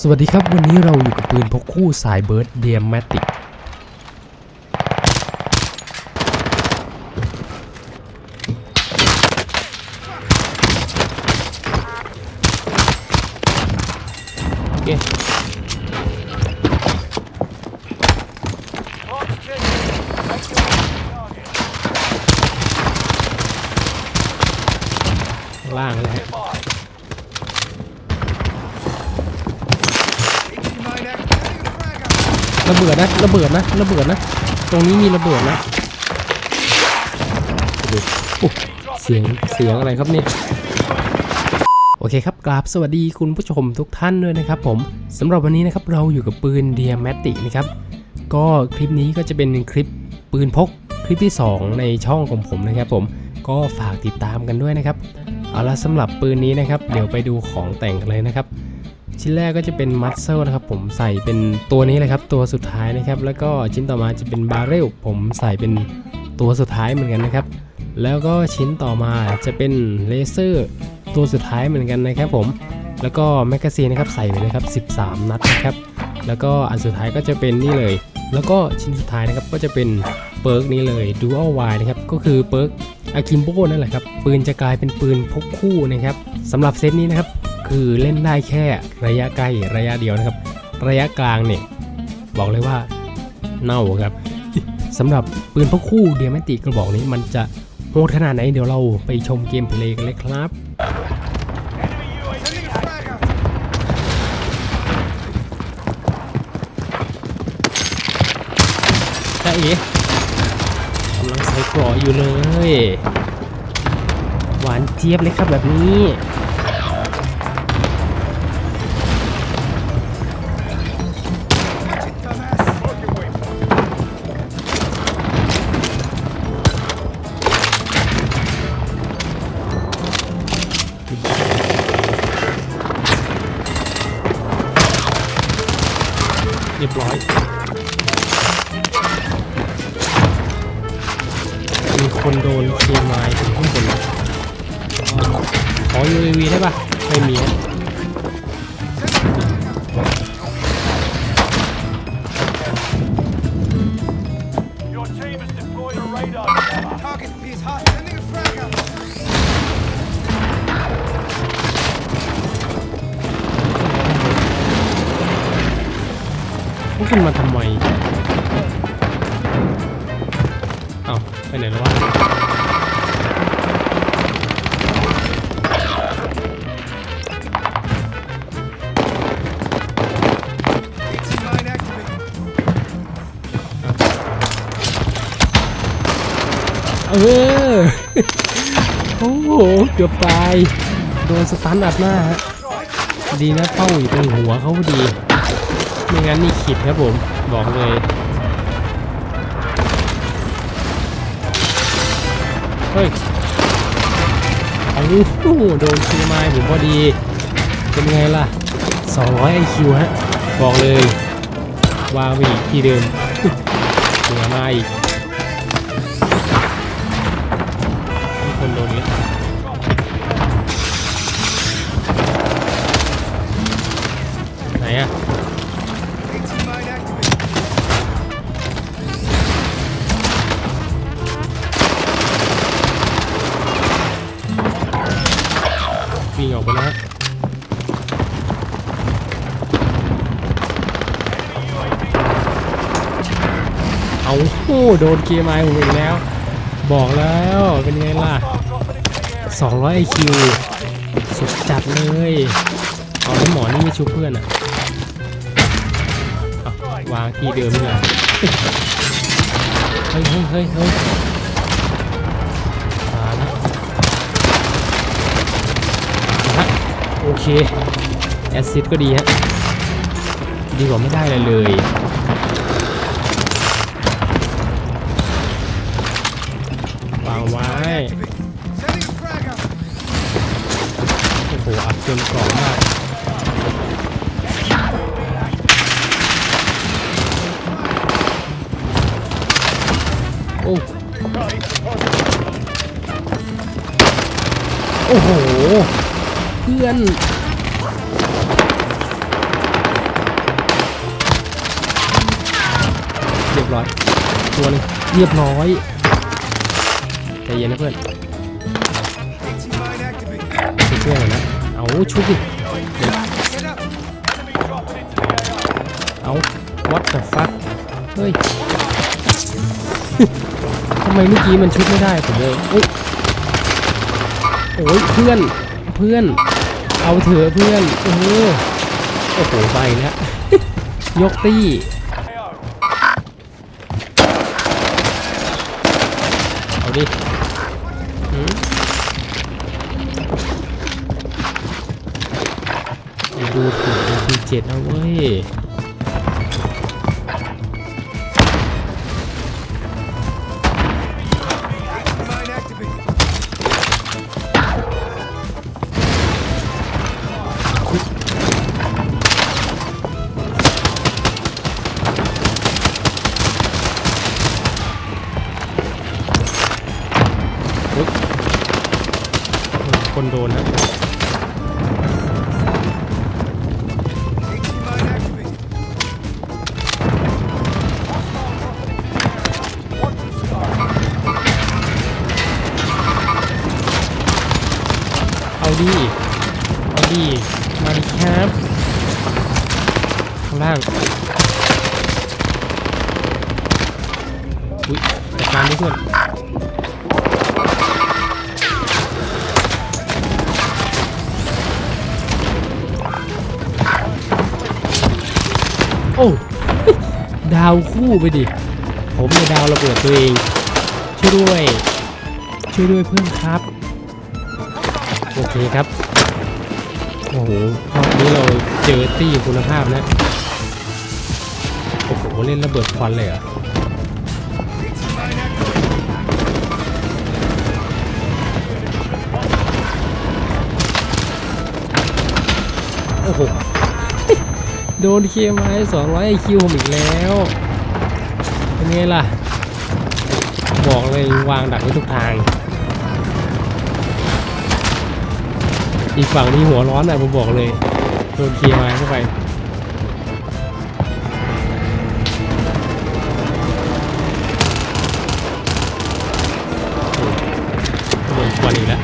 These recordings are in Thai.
สวัสดีครับ วันนี้เราอยู่กับปืนพกคู่สายเบิร์ดเดียมแมติกโอเคล่างเลยฮะ ระเบิดนะระเบิดนะระเบิดนะ ตรงนี้มีระเบิดนะดูอุ๊ยเสียงเสียงอะไรครับเนี่ยโอเคครับกราบสวัสดีคุณผู้ชมทุกท่านด้วยนะครับผมสำหรับวันนี้นะครับเราอยู่กับปืน d i a m a t i c นะครับ ก็คลิปนี้ก็จะเป็นคลิปปืนพกคลิปที่ 2 ในช่องของผมนะครับผมก็ฝากติดตามกันด้วยนะครับ เอาละสำหรับปืนนี้นะครับ เดี๋ยวไปดูของแต่งกันเลยนะครับ ชิ้นแรกก็จะเป็นมัดเซลนะครับผมใส่เป็นตัวนี้เลยครับตัวสุดท้ายนะครับ แล้วก็ชิ้นต่อมาจะเป็นบาร์เรลผมใส่เป็นตัวสุดท้ายเหมือนกันนะครับ แล้วก็ชิ้นต่อมาจะเป็นเลเซอร์ตัวสุดท้ายเหมือนกันนะครับผมแล้วก็แมกกาซีนนะครับใส่ไปเลยครับ 13 นัดนะครับ แล้วก็อันสุดท้ายก็จะเป็นนี่เลย แล้วก็ชิ้นสุดท้ายนะครับก็จะเป็นเปิร์กนี้เลย Dual Y นะครับก็คือเปิร์กอาคิมโบนั่นแหละครับปืนจะกลายเป็นปืนพกคู่นะครับสำหรับเซตนี้นะครับ คือเล่นได้แค่ระยะใกล้ระยะเดียวนะครับ ระยะกลางเนี่ยบอกเลยว่าเน่าครับสำหรับปืนพกคู่เดียมติกระบอกนี้มันจะโหดขนาดไหนเดี๋ยวเราไปชมเกมเพลย์กันเลยครับจ้าเอ๋กำลังใส่กรออยู่เลย หวานเจี๊ยบเลยครับแบบนี้ รียบร้อยมีคนโดนเคมายถึงข้างบนขอ UAV ได้ปะไม่มีฮะ พวกคุณมาทำไมเอ้าไปไหนแล้ววะเออ โอ้โห เกือบตาย โดนสตันอัดหน้าฮะ ดีนะเป้าอยู่ตรงหัวเขาพอดี ไม่งั้นนี่ขิดครับผม บอกเลย เฮ้ยโอ้โหโดนคีไม้ผมพอดี เป็นไงล่ะ 200 IQ ฮะ บอกเลย วางไปอีกที่เดิมเหนือมาอีกมีคนโดนเนี้ย โอ้โดนเกียร์ไม้ผมอีกแล้ว บอกแล้วเป็นไงล่ะ 200 IQ สุดจัดเลยเอาแล้หมอนี่ไม่ชุบเพื่อนอะอาวางที่เดิมนี่แหละเฮ้ยเฮ้ยเฮ้ยเฮ้ยมาแล้วนะฮะโอเค แอสซิดก็ดีฮะ ดีกว่าไม่ได้เลยเลย โอ้โหอัดจนกรอบมากโอ้โอ้โห เพื่อนเรียบร้อย ตัวนึงเรียบร้อย เย็นนะเพื่อน18 mine activated. ช่วยหน่อยนะ เอาชุบดิเอา what the fuck เฮ้ย ทำไมเมื่อกี้มันชุบไม่ได้ผมเลยเอ้ยโอ้ยเพื่อน เพื่อน เอาเถอะเพื่อนเออโอ้โหไปแล้วยกตี้เอาดิ จ็ดเอาเว้ยคนโดนนะ ดิเอาดิมาดิครับข้างล่างอุ๊ยจัดการด้วยเพื่อนโอ้ดาวคู่ไปดิ ผมเนี่ยดาวระเบิดตัวเอง ช่วยด้วย ช่วยด้วยเพื่อนครับ อเคครับ โอ้โหรอบนี้เราเจอตี้คุณภาพนะ โอ้โห เล่นระเบิดควันเลยเหรอ18 mine activated. โอ้โห โดนเคมไม้สองร้อยคิวผมอีกแล้ว เป็นไงล่ะ บอกเลยวางดักไว้ทุกทาง อีกฝั่งนี้หัวร้อนอะผมบอกเลยโดนเคมไม้เข้าไปโดนควันอีกแล้ว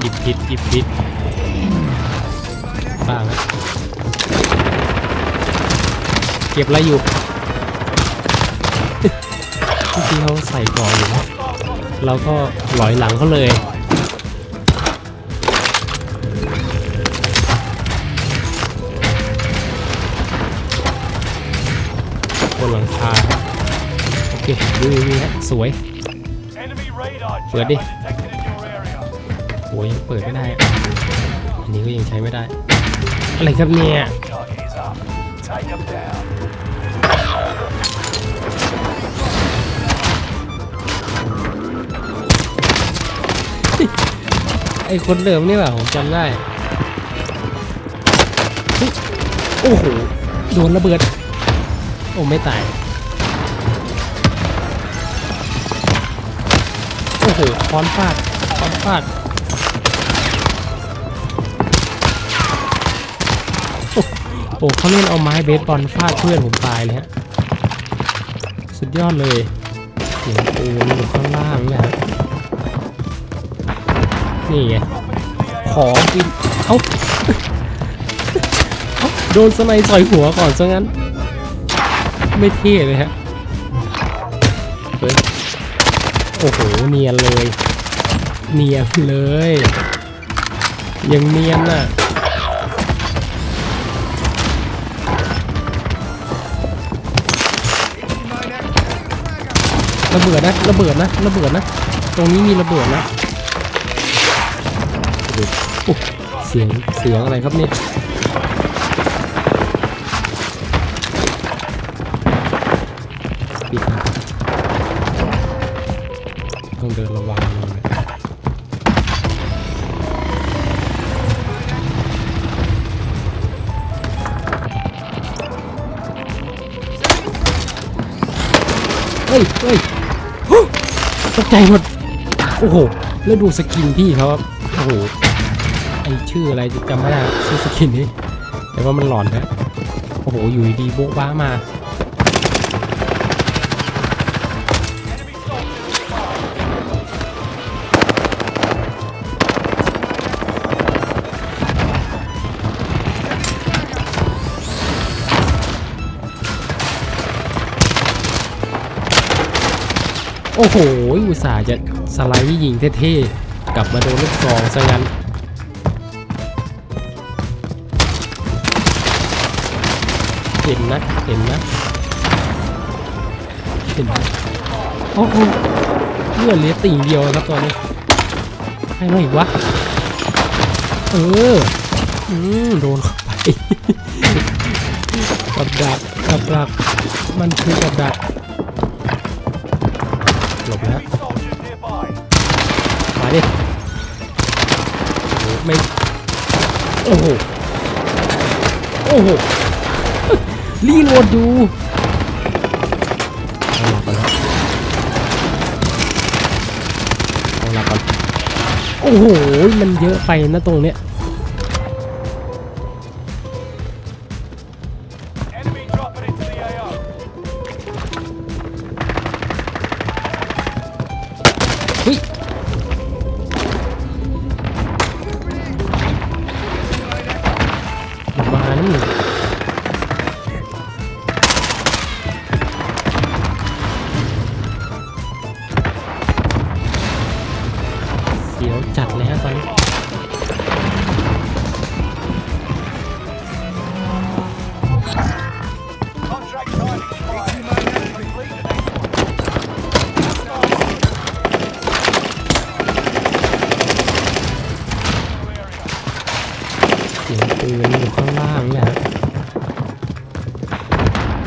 หยิบผิดหยิบผิดบ้างเก็บอะไรอยู่ ที่เขาใส่ก่ออยู่นะเราก็หลอยหลังเขาเลยบนหลังคาโอเคดูนี่ฮะสวย Enemy radar Where jammer đi? detected in your area. โอ้ยเปิดไม่ได้ อันนี้ก็ยังใช้ไม่ได้ อะไรครับเนี่ย ไอคนเดิมนี่แหละผมจำได้โอ้โหโดนระเบิด โอ้ไม่ตาย โอ้โหค้อนฟาดค้อนฟาดโอ้เขาเล่นเอาไม้เบสบอลฟาดเพื่อนผมตายเลยฮะ สุดยอดเลยเสียงปูนอยู่ข้างล่างเนี่ยฮะ นี่ไง ของกิน เอ้าเอาโดนสไนด์ต่อยหัวก่อนซะงั้น ไม่เท่เลยฮะเฮ้ยโอ้โห เนียนเลย เนียนเลย ยังเนียนน่ะระเบิดนะระเบิดนะระเบิดนะ ตรงนี้มีระเบิดนะ โอ้โหโอ้เสียงเสียงอะไรครับเนี่ยปิดต้องเดินระวังหน่อยเฮ้ยเฮ้ยตกใจหมด โอ้โห แล้วดูสกินพี่เขาครับ โอ้โห ไอชื่ออะไรจำไม่ได้ชื่อสกินนี้แต่ว่ามันหลอนนะโอ้โหอยู่ดีโบ๊ะบ้ามาโอ้โห อุตส่าห์จะสไลด์ยิงเท่ๆ กลับมาโดนลูกซองซะงั้น เห็นนะ เห็นนะเห็นนะโอ้โหเลือดเหลือติ่งเดียวครับตอนนี้ให้มาอีกวะ เออ อืมโดนเข้าไป กับดักกับดัก มันคือกับดัก หลบแล้ว Enemy soldiers nearby. มาดิโอ้โหไม่ โอ้โห โอ้โห รีโหลดดูเอาหลับก่อนนะเอาหลับก่อนโอ้โห มันเยอะไปนะตรงเนี้ย Enemy dropping into the AO. เฮ้ย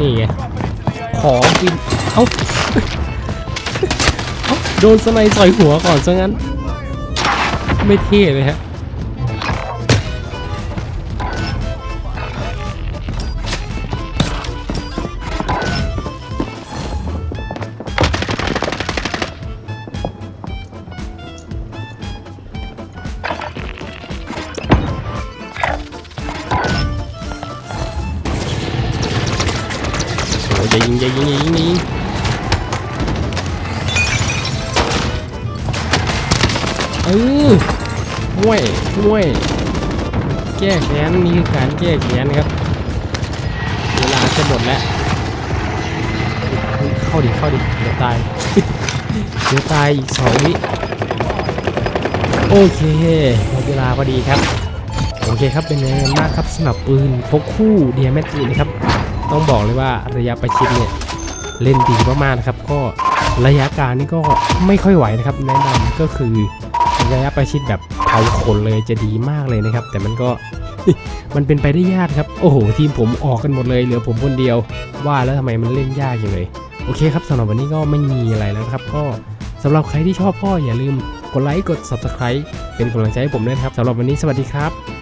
นี่ไง ของกิน เอ้าเอาโดนสไนด์สอยหัวก่อนซะงั้น ไม่เท่เลยฮะ เออห่วยห่วย แก้แค้นนี่คือการแก้แค้นครับ เวลาจะหมดแล้ว เข้าดิ เข้าดิ เดี๋ยวตาย เดี๋ยวตายอีกสองวิ โอเคหมดเวลาพอดีครับ โอเคครับ เป็นไงกันบ้างครับสำหรับปืนพกคู่เดียแมตตินะครับ ต้องบอกเลยว่าระยะประชิดเนี่ยเล่นดีมากๆนะครับ ก็ระยะกางนี่ก็ไม่ค่อยไหวนะครับแนะนำก็คือ ระยะประชิดแบบเผาขนเลยจะดีมากเลยนะครับ แต่มันก็มันเป็นไปได้ยากครับ โอ้โห ทีมผมออกกันหมดเลยเหลือผมคนเดียว ว่าแล้วทำไมมันเล่นยากอย่างเลย โอเคครับสำหรับวันนี้ก็ไม่มีอะไรแล้วครับ ก็สำหรับใครที่ชอบก็อย่าลืมกดไลค์กด subscribe เป็นกำลังใจให้ผมด้วยครับสำหรับวันนี้สวัสดีครับ